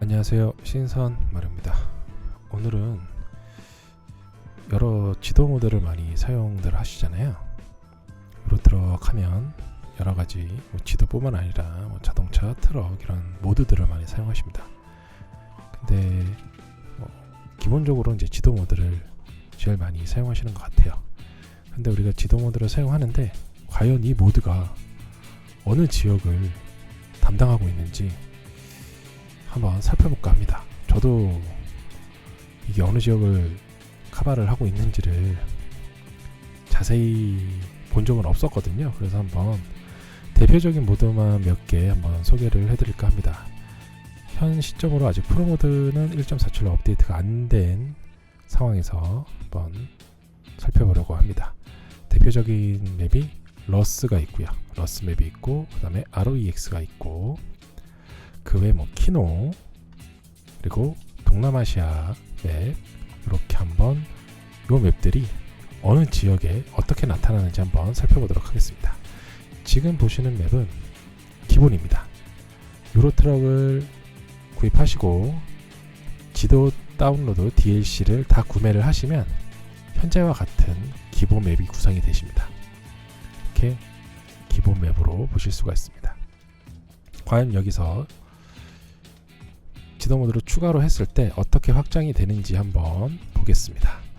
안녕하세요. 신선 마루입니다. 오늘은 여러 지도 모델을 많이 사용들 하시잖아요. 유로트럭 하면 여러 가지 뭐 지도뿐만 아니라 뭐 자동차 트럭 이런 모드들을 많이 사용하십니다. 근데 뭐 기본적으로 이제 지도 모드를 제일 많이 사용하시는 것 같아요. 근데 우리가 지도 모드를 사용하는데 과연 이 모드가 어느 지역을 담당하고 있는지 한번 살펴볼까 합니다. 저도 이게 어느 지역을 카바를 하고 있는지를 자세히 본 적은 없었거든요. 그래서 한번 대표적인 모드만 몇 개 한번 소개를 해드릴까 합니다. 현 시점으로 아직 프로 모드는 1.47로 업데이트가 안 된 상황에서 한번 살펴보려고 합니다. 대표적인 맵이 러스가 있고요. 러스 맵이 있고 그 다음에 ROEX가 있고 그 외에 뭐 키노 그리고 동남아시아 맵 이렇게 한번 요 맵들이 어느 지역에 어떻게 나타나는지 한번 살펴보도록 하겠습니다. 지금 보시는 맵은 기본입니다. 유로 트럭을 구입하시고 지도 다운로드 DLC를 다 구매를 하시면 현재와 같은 기본 맵이 구성이 되십니다. 이렇게 기본 맵으로 보실 수가 있습니다. 과연 여기서 지도 모드로 추가로 했을 때 어떻게 확장이 되는지 한번 보겠습니다.